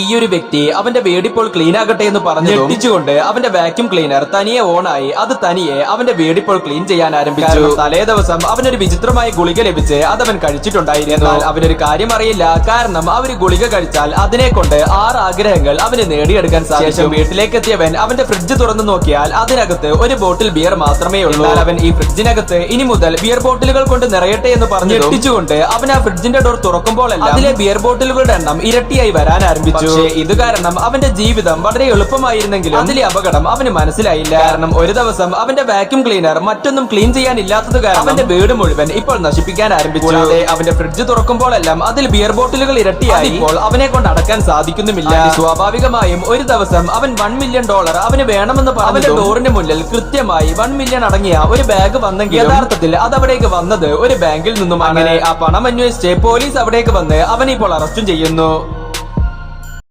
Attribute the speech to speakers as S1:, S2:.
S1: ഈ ഒരു വ്യക്തി അവന്റെ വീട് ഇപ്പോൾ ക്ലീൻ ആകട്ടെ എന്ന് പറഞ്ഞു ഞെട്ടിച്ചുകൊണ്ട് അവന്റെ വാക്യൂം ക്ലീനർ തനിയെ ഓണായി അത് തനിയെ അവന്റെ വീട് ഇപ്പോൾ ക്ലീൻ ചെയ്യാൻ ആരംഭിച്ചു. തലേ ദിവസം അവനൊരു വിചിത്രമായ ഗുളിക ലഭിച്ച് അത് അവൻ കഴിച്ചിട്ടുണ്ടായിരുന്നു അവനൊരു കാര്യം അറിയില്ല. കാരണം അവർ ഗുളിക കഴിച്ചാൽ അതിനെ കൊണ്ട് ആറ് ആഗ്രഹങ്ങൾ അവന് നേടിയെടുക്കാൻ സാധിച്ചു വീട്ടിലേക്ക് എത്തിയവൻ അവന്റെ ഫ്രിഡ്ജ് തുറന്നു നോക്കിയാൽ അതിനകത്ത് ഒരു ബോട്ടിൽ ബിയർ മാത്രമേ ഉള്ളൂ. അവൻ ഈ ഫ്രിഡ്ജിനകത്ത് ഇനി മുതൽ ബിയർ ബോട്ടിലുകൾ കൊണ്ട് നിറയട്ടെ എന്ന് പറഞ്ഞു ഞെട്ടിച്ചുകൊണ്ട് അവൻ ആ ഫ്രിഡ്ജിന്റെ ഡോർ തുറക്കുമ്പോഴെല്ലാം അതിലെ ബിയർ ബോട്ടിലുകളുടെ എണ്ണം ഇരട്ടിയായി വരാൻ ആരംഭിച്ചു. പക്ഷേ ഇത് കാരണം അവന്റെ ജീവിതം വളരെ എളുപ്പമായിരുന്നെങ്കിലും അതിലെ അപകടം അവന് മനസ്സിലായില്ല. കാരണം ഒരു ദിവസം അവന്റെ വാക്യൂം ക്ലീനർ മറ്റൊന്നും ക്ലീൻ ചെയ്യാനില്ലാത്തത് കാരണം അവന്റെ വീട് മുഴുവൻ ഇപ്പോൾ നശിപ്പിക്കാൻ ആരംഭിച്ചു. അതെ അവന്റെ ഫ്രിഡ്ജ് തുറക്കുമ്പോഴെല്ലാം അതിൽ ബിയർ ബോട്ടിലുകൾ ഇരട്ടിയായി. ഇപ്പോൾ അവനെ കൊണ്ട് അടക്കാൻ സാധിക്കുന്നുമില്ല. സ്വാഭാവികമായും ഒരു ദിവസം അവൻ വൺ മില്യൺ ഡോളർ അവന് വേണമെന്ന് പറഞ്ഞ അവന്റെ ഡോറിന് മുന്നിൽ കൃത്യമായി വൺ മില്യൺ അടങ്ങിയ ഒരു ബാഗ് വന്നെങ്കിൽ യഥാർത്ഥത്തിൽ അത് അവിടേക്ക് വന്നത് ഒരു ബാങ്കിൽ നിന്നും അങ്ങനെ ആ പണം അന്വേഷിച്ച് പോലീസ് അവിടേക്ക് വന്ന് അവനെ ഇപ്പോൾ അറസ്റ്റും ചെയ്യുന്നു.